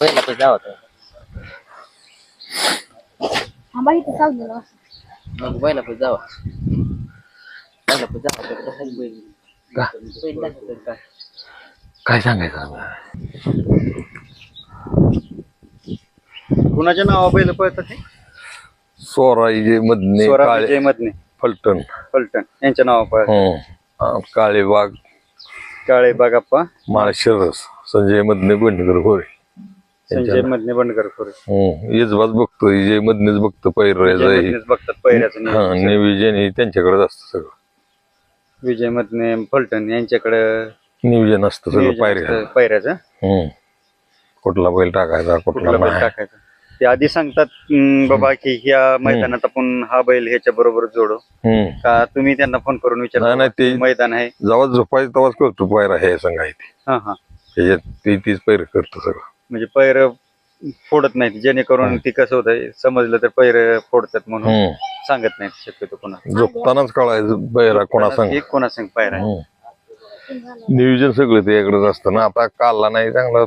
पहिला तर जावं होतं आंबा इथे चाललेला असं मग पहिला पण जावा पहिला पण जावा तर तसंच बैल का? बैल दाखवतो काय काय सांगायचं आम्हाला? कुणाच्या नावा बैल पळतात ते सोराईचे मधने स्वरा काळे विजय मधने फलटण. फलटण. यांच्या नावा पळतात हं. अं, काळेबाग. काळे बागाप्पा माळशिरस. संजय मधने बंडकर खोरे. संजय मधने बंडकर खोरे. येजबाच बघतो. जे मधनेच बघतो पैरायचं मधनेच बघतात पहिल्याचं हा. नियोजन. हे त्यांच्याकडेच असतं सगळं. विजय मधने फलटण यांच्याकडे नियोजन असतं सगळं पायऱ्या पायऱ्याचं. हम्म. कुठला बैल टाकायचा कुठला कुठला बैल नाही. टाकायचा. ते आधी सांगतात "हम्म, बाबा की ह्या मैदानात आपण हा बैल ह्याच्या बरोबर जोडू हम्म. का तुम्ही त्यांना फोन करून नाही, नाही, विचार ते- मैदान आहे जेव्हा झोपायचं तेव्हाच करतो पायरा हे सांगायची हा हा त्याच्यात ते तीच पैर करतो सगळं म्हणजे पैर फोडत नाहीत जेणेकरून ती कसं होतं समजलं तर पैर फोडतात म्हणून हम्म. सांगत नाहीत शक्यतो कोणा झोपतानाच कळायचं बैरा कोणा सांग एक कोणा सांग पायरा आहे. हम्म. नियोजन सगळं त्याच्याकडेच असतं ना आता काढला नाही चांगला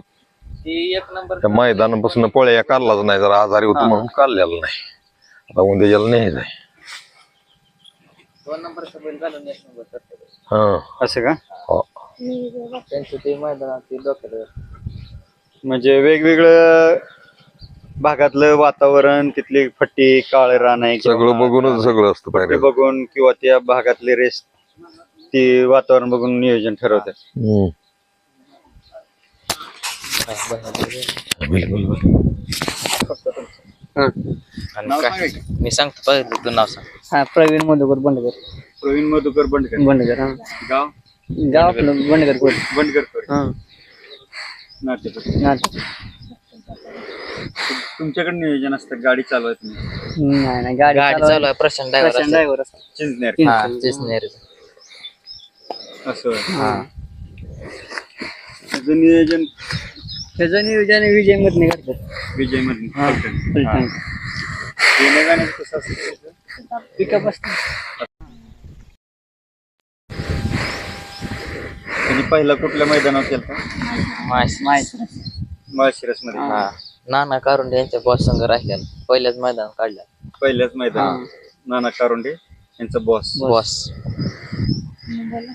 ती एक नंबर त्या मैदानापासून पळ्या काढलाच नाही जरा आजारी होतो म्हणून काढलेला नाही. आता उद्याच्याला न्यायचं आहे. दोन नंबरचा बैल घालून एक नंबर करतो हा. असं का? हो. त्यांचं ते मैदानात ते म्हणजे वेगवेगळं भागातलं वातावरण तिथली फट्टी काळ रान आहे किंवा सगळं बघूनच सगळं असतं ते पायऱ्या बघून किंवा त्या भागातले रेस ती वातावरण बघून नियोजन ठरवतात. काय मी सांगतो पहिलं तू नाव सांग. हा प्रवीण मधुकर बंडकर प्रवीण मधुकर बंडकर बंडकर हा. गाव? गाव आपलं बंडकर कोट बंडकर हा. नाट्यपती. नाटक तुमच्याकडे नियोजन असतं गाडी चालवाय तुम्ही नाही नाही गाडी गाडी चालू आहे प्रशांत ड्रायव्हर ड्रायव्हर चिंचनेर. हा तेच नाही असं होय. हा. त्याचं नियोजन त्याचं नियोजन विजय मधने करतात विजय हा. फलटण गाण्याचं कसं असतं त्याचं? पिकअप असतं त्यांनी पहिला कुठल्या मैदानावर केलं माहिती माळशिरसमध्ये हा. नाना कारुंडे यांच्या बॉस संघ राहिलेला. पहिल्याच मैदान काढल्या पहिल्याच मैदान नाना कारुंडे यांचा बॉस बॉस मुंबईला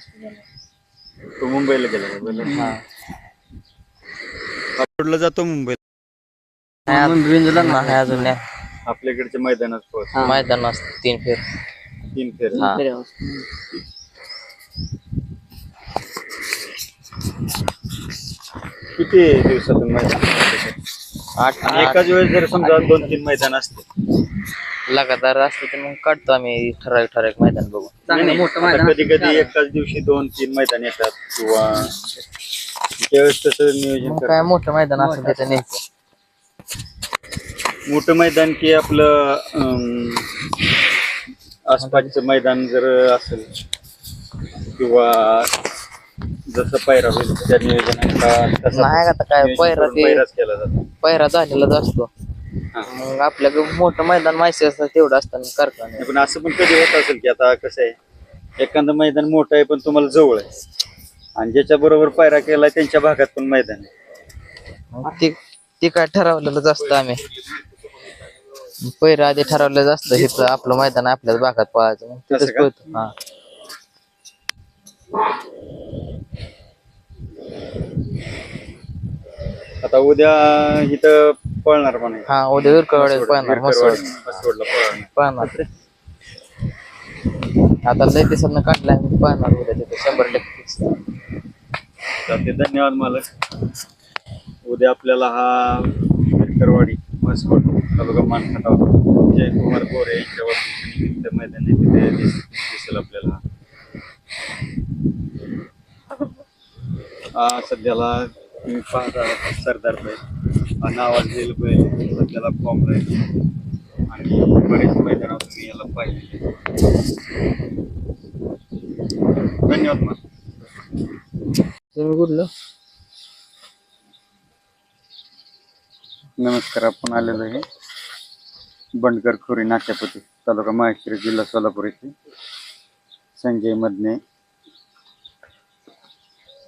तो मुंबईला गेला पहिला? रोडला जातो मुंबईला. नाही अजून नाही. आपल्याकडच्या मैदानात पोहोच. मैदान असतं तीन फेर. तीन फेर. हा. किती दिवसातून मैदान असतं? आठ आणि एकाच वेळेस जर समजा दोन तीन मैदान असते. लगातार असतं तर मग काढतो आम्ही ठराविक ठराविक मैदान बघून. चांगलं मोठं मैदान कधी कधी एकाच दिवशी दोन तीन मैदान येतात किंवा त्यावेळेस तसं नियोजन मग. काय मोठं मैदान असतं त्याचं न्यायचं मोठं मैदान की आपलं अं, आसपासचं मैदान जर असेल किंवा जसं पैरा होईल त्या नियोजनात नाही आता काय पैरा ते- केला जातो. पहिरा झालेलाच असतो. हा. मग आपल्याकडे मोठं मैदान माहिती असतं तेवढं असतं कारखाने नाही, पण असं पण कधी होत असेल की आता कसं आहे एखादं मैदान मोठं आहे पण तुम्हाला जवळ आहे. आणि ज्याच्या बरोबर पायरा केलाय त्यांच्या भागात पण मैदान आहे. ते ते काय ठरवलेलंच असतं आम्ही. पहिलं आधी ठरवलेलं असतं हे आपलं मैदान आपल्याच भागात पळायचं. मग तिथंच तसं का? पळतो. हा. आता उद्या इथं पळणार पण आहे. हा उद्या विरकरवाड्यात पळणार मस्त विरकरवाडी, मसवडला पळणार. आता लय दिवसांना काढलाय मी पळणार उद्या तिथे. शंभर टक्के. चालते धन्यवाद मालक. उद्या आपल्याला हा विरकरवाडी मसवड तालुका मानखटाव जयकुमार गोरे यांच्या वतीने मैदान आहे तिथे दिस- दिसेल आपल्याला. हा सध्याला तुम्ही पाहता सरदार बैल हा नावाजलेलं बैल सध्याला फॉर्म राहील आणि बरेच मैदानावर तुम्ही याला पाहिजे धन्यवाद मग तुम्ही कुठलं नमस्कार आपण आलेलो आहे बंडकर खोरी नाट्यपती तालुका माहेश्वरी जिल्हा सोलापूर येथे. संजय मदने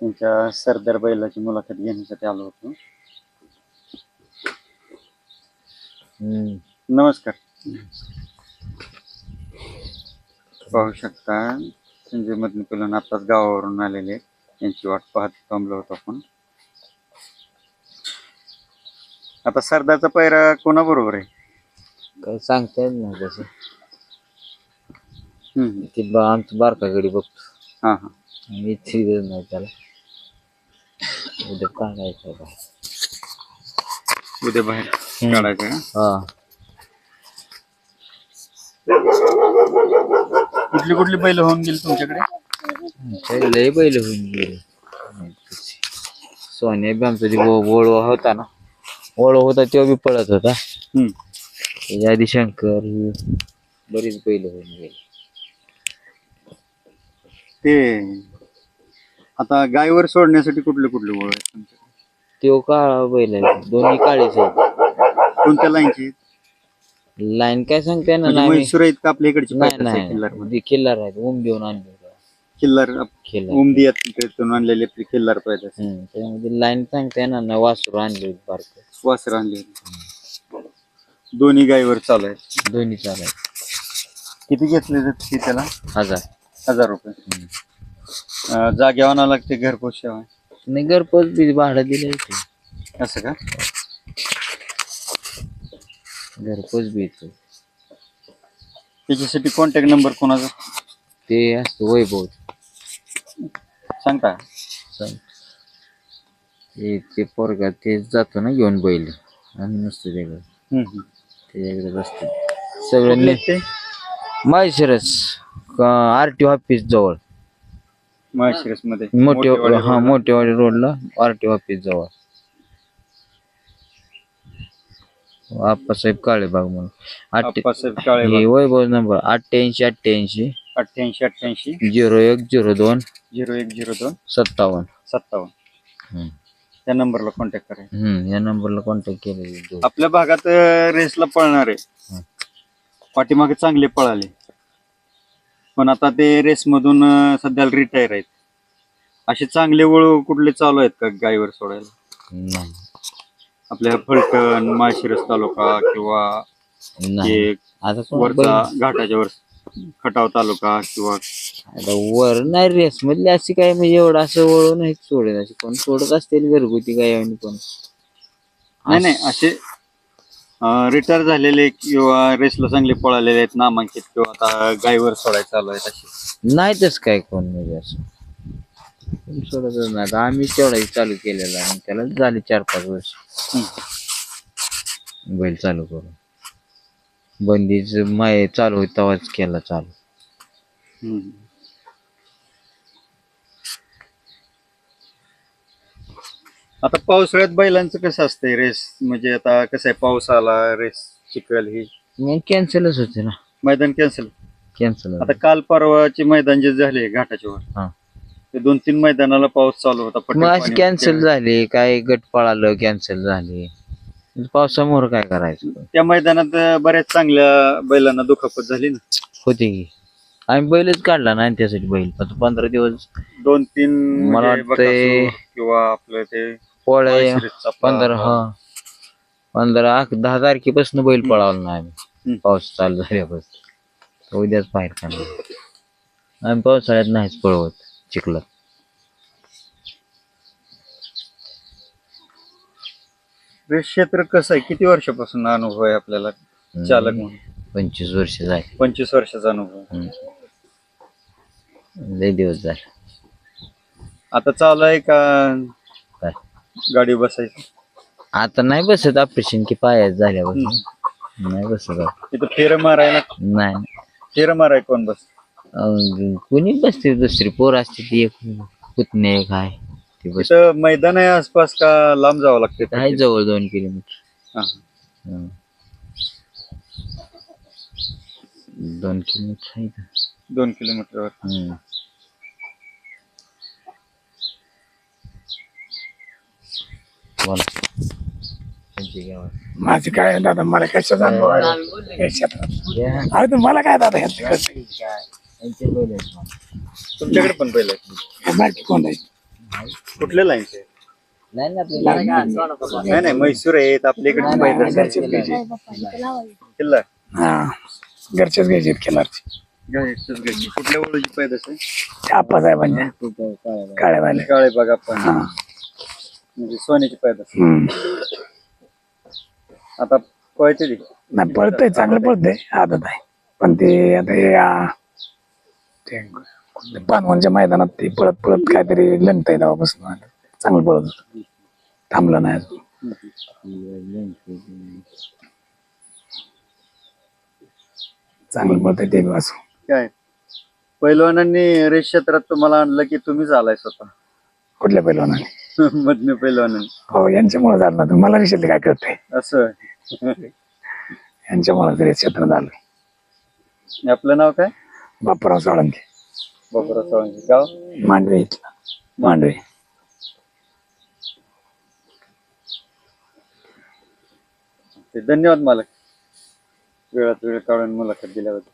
त्यांच्या सरदार बैलाची मुलाखत घेण्यासाठी आलो होतो. नमस्कार. पाहू शकता संजय मधने कलून आताच गावावरून आलेले. त्यांची वाट पाहत थांबलो होतो आपण. आता सरदारचा पैरा कोणाबरोबर आहे? काय सांगता येत नाही तसं. हम्म. ते बा आमचं बारकाकडे बघतो. हा हा. मी इथे नाही त्याला. उद्या काढायचं बा उद्या बाहेर काढायचं का? हा. कुठली कुठली बैल होऊन गेली तुमच्याकडे? ते लय बैल होऊन गेले. सोन्या बी आमचा ते वळवा होता ना. वळवा होता तेव्हा बी पळत होता. हम्म. त्याच्या आधी शंकर ही बरीच बैल होऊन गेली. ते आता गायवर सोडण्यासाठी कुठले कुठले ओळ आहेत तुमच्याकडे? तो काळा बैल आहे. दोन्ही काळेच आहेत. कोणत्या लाईनची लाईन काय सांगते ना म्हणजे नाही म्हैसूर आहेत का आपल्या इकडची नाही किल्लार नाही. किल्लार आहेत ओम देऊन आणले किल्लार किल्लार उमदी तिकडून आणलेले आपली किल्लार पाहिजे हम्म त्यामध्ये लाईन सांगते ना ना वासरू आणले बारक. वासर आणले दोन्ही गायवर चालू आहेत. दोन्ही चालाय किती घेतले जाते त्याला? हजार. हजार रुपये. अं, जागेवर आणावं लागते घरपोच सेवा नाही घरपोच बी भाडं दिलं असं का? घरपोच बी येतो. त्याच्यासाठी कॉन्टॅक्ट नंबर कोणाचा? ते असतं वैभव. सांगता? सांग. ते ते पोरगा ते जातो ना घेऊन बैल. आम्ही नसतो त्याकडे हम्म, हम्म. त्याच्याकडे बसतो. सगळं कुठले ने ते? माहेश्वरच आर टी ऑफिस जवळ. माळशिरसमध्ये मोठे हा मोठेवाडी रोडला आर टी ऑफिस जवळ. आप्पासाहेब काळेबाग म्हणून. आठ आप्पासाहेब काळे वैभव नंबर अठ्ठ्याऐंशी अठ्ठ्याऐंशी. अठ्ठ्याऐंशी अठ्ठ्याऐंशी. झिरो एक झिरो दोन. झिरो एक झिरो दोन. सत्तावन्न. सत्तावन्न. हम्म. त्या नंबरला कॉन्टॅक्ट करायचा हम्म या नंबरला कॉन्टॅक्ट केले आपल्या भागात रेसला पळणार. आहे पाठीमागे चांगले पळाले. पण आता ते रेस मधून अं, सध्याला रिटायर आहेत. असे चांगले वळू कुठले चालू आहेत का गायीवर सोडायला? नाही. आपल्या फलटण माळशिरस तालुका किंवा नाही. हे आता कोण वरचा बैल- घाटाच्या वर खटाव तालुका किंवा आता वर नाही रेस मधली अशी काय म्हणजे एवढं असं वळू नाही सोडेल अशी कोण सोडत असतील घरगुती काय आणि कोण? नाही नाही असे रिटायर झालेले किंवा रेसला चांगले पळालेले आहेत नामांकित किंवा आता गायीवर सोडायला चालू आहेत असे. नाही तस काय कोण म्हणजे असं. सोडतच नाही आम्ही तेवढा चालू केलेला आणि त्याला झाले चार पाच वर्ष. बैल चालू करून. बंदीच माय चालू होत तेव्हाच केला चालू. आता पावसाळ्यात बैलांचं कसं असतंय? रेस म्हणजे आता कसं आहे? पाऊस आला रेस चिखल ही. मग कॅन्सलच होते ना. मैदान कॅन्सल कॅन्सल आता काल परवाचे मैदान जे झाले घाटाच्या. वर ते दोन तीन मैदानाला पाऊस चालू होता पटेल मग अशी पाणी कॅन्सल होतं. झाले काय गट पळालं कॅन्सल झाले. पावसामुळे काय करायचं? त्या मैदानात बऱ्याच चांगल्या बैलांना दुखापत झाली ना. होते की. आम्ही बैलच काढला नाही त्यासाठी बैल. आता पंधरा दिवस दोन तीन मला म्हणजे वाटतंय- बकासूर किंवा आपलं ते पोळे माळशिरसचा पंधरा. हा. पंधरा अक- दहा तारखेपासून बैल पळावला नाही आम्ही. हम्म. पाऊस चालू झाल्यापासून. उद्याच बाहेर काढणार. आम्ही पावसाळ्यात नाहीच पळवत. चिखलात. क्षेत्र कसं आहे? किती वर्षापासून अनुभव आहे आपल्याला चालक म्हणून? पंचवीस वर्ष झाले. पंचवीस वर्षाचा अनुभव. लय दिवस झाले. आता चालू आहे का काय? गाडी बसायची? आता नाही बसत ऑपरेशन की पायात झाल्यापासून नाही बसत आता. तिथं फेर मारायला? नाही. फेर माराय कोण बस अं, कुणी बसते दुसरी पोर असते ती एक पुतणे एक आहे ती बस तिथं मैदान आहे आसपास का लांब जावं लागते? आहे जवळ दोन किलोमीटर. हा. हं. दोन किलोमीटर आहे का दोन किलोमीटरवर हं. बोला. त्यांची गावात. माझं काय दादा? मला कशाचा अनुभव आहे? या क्षेत्रात या. अरे तर मला काय दादा ह्यात बैल आहेत मला. तुमच्याकडे पण पहिलं हे माहिती कोण आहे? कुठल्या लाईनचे? नाही ना नाही नाही मैसूर आहेत आपल्या घरचेच घ्यायचे. लावायचं किल्ला हा घरचेच घ्यायचे घ्यायचंच घ्यायची. कुठल्या पैदस आहे काळे आपण. हा. म्हणजे सोन्याची पैदस हम्म. आता कळते ती नाही पळतंय चांगलं पळतंय आदत आहे. पण ते आता हे आ, ते पानवानच्या मैदानात ते पळत पळत काहीतरी लंगताय तेव्हापासून. आलं. चांगलं पळत होतं. थांबलं नाही अजून. चांगलं पळतंय ते बी वाचून काय? पैलवानांनी रेस क्षेत्रात तुम्हाला आणलं की तुम्हीच आलाय स्वतः? कुठल्या पैलवानाने? मधने पैलवानांनी. हो यांच्यामुळे झालं ना मला विषयातले काय कळतंय असं यांच्यामुळे तरी क्षेत्र झालं आपलं नाव काय? बापराव साळंगे बाबुराव चव्हाण गाव? मांडवे इथला मांडवे ते धन्यवाद मालक. वेळात वेळ काढून मुलाखत दिल्याबद्दल.